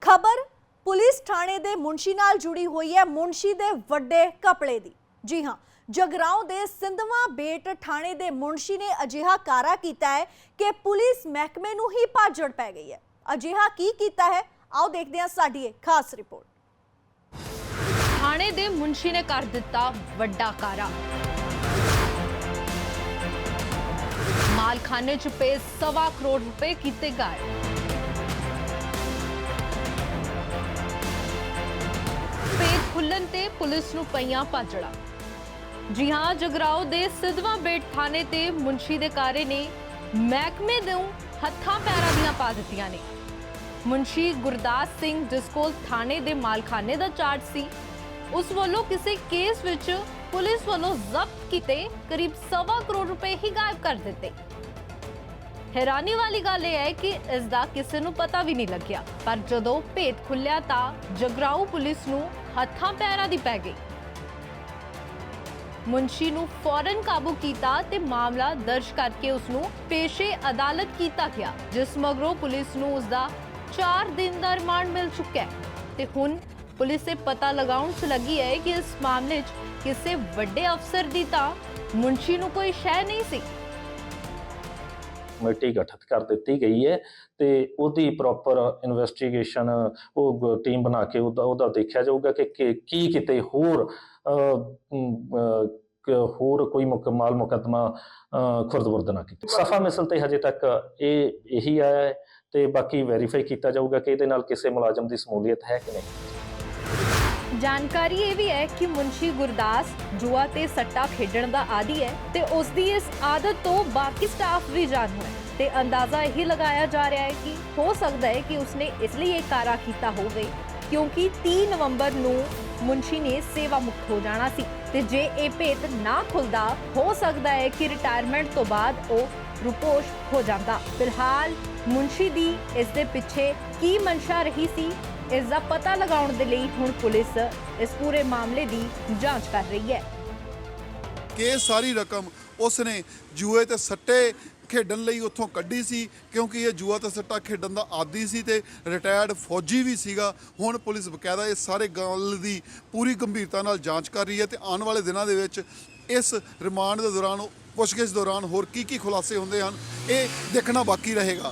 ਖਬਰ ਪੁਲਿਸ ਥਾਣੇ ਦੇ ਮੁੰਸ਼ੀ ਨਾਲ ਜੁੜੀ ਹੋਈ ਹੈ ਮੁੰਸ਼ੀ ਦੇ ਵੱਡੇ ਕਪੜੇ ਦੀ। ਜੀ ਹਾਂ, ਜਗਰਾਉਂ ਦੇ ਸਿੰਧਵਾ ਬੇਟ ਥਾਣੇ ਦੇ ਮੁੰਸ਼ੀ ਨੇ ਅਜਿਹਾ ਕਾਰਾ ਕੀਤਾ ਹੈ ਕਿ ਪੁਲਿਸ ਮਹਿਕਮੇ ਨੂੰ ਹੀ ਭਾਜੜ ਪੈ ਗਈ ਹੈ। ਅਜਿਹਾ ਕੀ ਕੀਤਾ ਹੈ? ਆਓ ਦੇਖਦੇ ਹਾਂ ਸਾਡੀ ਇਹ ਖਾਸ ਰਿਪੋਰਟ। ਥਾਣੇ ਦੇ ਮੁੰਸ਼ੀ ਨੇ ਕਰ ਦਿੱਤਾ ਵੱਡਾ ਕਾਰਾ। ਮਾਲਖਾਨੇ ਚ ਪਏ ਸਵਾ ਕਰੋੜ ਰੁਪਏ ਕੀਤੇ ਗਏ ਖੁੱਲਣ ਤੇ ਪੁਲਿਸ ਨੂੰ ਪਈਆਂ ਭਾਜੜਾ ਜੀ ਹਾਂ, ਜਗਰਾਓ ਦੇ ਸਿਧਵਾ ਬੇਟ ਥਾਣੇ ਤੇ ਮੁੰਸ਼ੀ ਦੇ ਕਾਰੇ ਨੇ ਮਹਿਕਮੇ ਨੂੰ ਹੱਥਾਂ ਪੈਰਾਂ ਦੀਆਂ ਪਾ ਦਿੱਤੀਆਂ ਨੇ। ਮੁੰਸ਼ੀ ਗੁਰਦਾਸ ਸਿੰਘ, ਜਿਸ ਕੋਲ ਥਾਣੇ ਦੇ ਮਾਲਖਾਨੇ ਦਾ ਚਾਰਜ ਸੀ, ਉਸ ਵੱਲੋਂ ਕਿਸੇ ਕੇਸ ਵਿੱਚ ਪੁਲਿਸ ਵੱਲੋਂ ਜ਼ਬਤ ਕੀਤੇ ਕਰੀਬ ਸਵਾ ਕਰੋੜ ਰੁਪਏ ਹੀ ਗਾਇਬ ਕਰ ਦਿੱਤੇ। ਹੈਰਾਨੀ ਵਾਲੀ ਗੱਲ ਇਹ ਹੈ ਕਿ ਇਸ ਦਾ ਕਿਸੇ ਨੂੰ ਪਤਾ ਵੀ ਨਹੀਂ ਲੱਗਿਆ। ਪਰ ਜਦੋਂ ਭੇਤ ਖੁੱਲਿਆ ਤਾਂ ਜਗਰਾਉ ਪੁਲਿਸ ਨੂੰ ਹੱਥਾਂ ਪੈਰਾਂ ਦੀ ਪੈ ਗਈ। ਮੁੰਸ਼ੀ ਨੂੰ ਫੌਰਨ ਕਾਬੂ ਕੀਤਾ ਤੇ ਮਾਮਲਾ ਦਰਜ ਕਰਕੇ ਉਸ ਨੂੰ ਪੇਸ਼ੇ ਅਦਾਲਤ ਕੀਤਾ ਗਿਆ, ਜਿਸ ਮਗਰੋਂ ਪੁਲਿਸ ਨੂੰ ਉਸ ਦਾ 4 ਦਿਨ ਦਾ ਰਿਮਾਂਡ ਮਿਲ ਚੁੱਕਾ ਹੈ। ਤੇ ਹੁਣ ਪੁਲਿਸ ਇਹ ਪਤਾ ਲਗਾਉਣ 'ਚ ਲੱਗੀ ਹੈ ਕਿ ਇਸ ਮਾਮਲੇ 'ਚ ਕਿਸੇ ਵੱਡੇ ਅਫਸਰ ਦੀ ਤਾਂ ਮੁੰਸ਼ੀ ਨੂੰ ਕੋਈ ਸ਼ੈ ਨਹੀਂ ਸੀ। ਕਮੇਟੀ ਗਠਿਤ ਕਰ ਦਿੱਤੀ ਗਈ ਹੈ ਤੇ ਉਹਦੀ ਪ੍ਰੋਪਰ ਇਨਵੈਸਟੀਗੇਸ਼ਨ ਉਹ ਟੀਮ ਬਣਾ ਕੇ ਉਹਦਾ ਉਹਦਾ ਦੇਖਿਆ ਜਾਊਗਾ ਕਿ ਕਿ- ਕੀ ਕਿਤੇ ਹੋਰ ਹੋਰ ਕੋਈ ਮੁਕਮਾਲ ਮੁਕੱਦਮਾ ਖੁਰਦਬੁਰਦ ਨਾ ਕੀਤਾ ਸਫਾ ਮਿਸਲ ਤੇ ਹਜੇ ਤੱਕ ਇਹ ਇਹੀ ਆਇਆ ਹੈ ਤੇ ਬਾਕੀ ਵੈਰੀਫਾਈ ਕੀਤਾ ਜਾਊਗਾ ਕਿ ਇਹਦੇ ਨਾਲ ਕਿਸੇ ਮੁਲਾਜ਼ਮ ਦੀ ਸਮੂਲੀਅਤ ਹੈ ਕਿ ਨਹੀਂ। ਜਾਣਕਾਰੀ ਇਹ ਵੀ ਹੈ ਕਿ ਮੁੰਸ਼ੀ ਗੁਰਦਾਸ ਜੂਆ ਤੇ ਸੱਟਾ ਖੇਡਣ ਦਾ ਆਦੀ ਹੈ ਤੇ ਉਸ ਦੀ ਇਸ ਆਦਤ ਤੋਂ ਬਾਕੀ ਸਟਾਫ ਵੀ ਜਾਣੂ ਹੈ ਤੇ ਅੰਦਾਜ਼ਾ ਇਹ ਲਗਾਇਆ ਜਾ ਰਿਹਾ ਹੈ ਕਿ ਹੋ ਸਕਦਾ ਹੈ ਕਿ ਉਸਨੇ ਇਸ ਲਈ ਇਹ ਕਾਰਾ ਕੀਤਾ ਹੋਵੇ, ਕਿਉਂਕਿ 30 ਨਵੰਬਰ ਨੂੰ ਮੁੰਸ਼ੀ ਨੇ ਸੇਵਾ ਮੁਕਤ ਹੋ ਜਾਣਾ ਸੀ ਤੇ ਜੇ ਇਹ ਭੇਤ ਨਾ ਖੁੱਲਦਾ, ਹੋ ਸਕਦਾ ਹੈ ਕਿ ਰਿਟਾਇਰਮੈਂਟ ਤੋਂ ਬਾਅਦ ਉਹ ਰੁਪੋਸ਼ ਹੋ ਜਾਂਦਾ। ਫਿਲਹਾਲ ਮੁੰਸ਼ੀ ਦੀ ਇਸ ਦੇ ਪਿੱਛੇ ਕੀ ਮਨਸ਼ਾ ਰਹੀ ਸੀ ਇਸ ਦਾ ਪਤਾ ਲਗਾਉਣ ਦੇ ਲਈ ਹੁਣ ਪੁਲਿਸ ਇਸ ਪੂਰੇ ਮਾਮਲੇ ਦੀ ਜਾਂਚ ਕਰ ਰਹੀ ਹੈ। ਕਿ ਇਹ ਸਾਰੀ ਰਕਮ ਉਸ ਨੇ ਜੂਏ ਤੇ ਸੱਟੇ ਖੇਡਣ ਲਈ ਉੱਥੋਂ ਕੱਢੀ ਸੀ, ਕਿਉਂਕਿ ਇਹ ਜੂਆ ਤੇ ਸੱਟਾ ਖੇਡਣ ਦਾ ਆਦੀ ਸੀ ਤੇ ਰਿਟਾਇਰਡ ਫੌਜੀ ਵੀ ਸੀਗਾ। ਹੁਣ ਪੁਲਿਸ ਬਕਾਇਦਾ ਇਹ ਸਾਰੇ ਗੱਲ ਦੀ ਪੂਰੀ ਗੰਭੀਰਤਾ ਨਾਲ ਜਾਂਚ ਕਰ ਰਹੀ ਹੈ ਤੇ ਆਉਣ ਵਾਲੇ ਦਿਨਾਂ ਦੇ ਵਿੱਚ ਇਸ ਰਿਮਾਂਡ ਦੇ ਦੌਰਾਨ, ਪੁੱਛਗਿੱਛ ਦੌਰਾਨ ਹੋਰ ਕੀ ਕੀ ਖੁਲਾਸੇ ਹੁੰਦੇ ਹਨ, ਇਹ ਦੇਖਣਾ ਬਾਕੀ ਰਹੇਗਾ।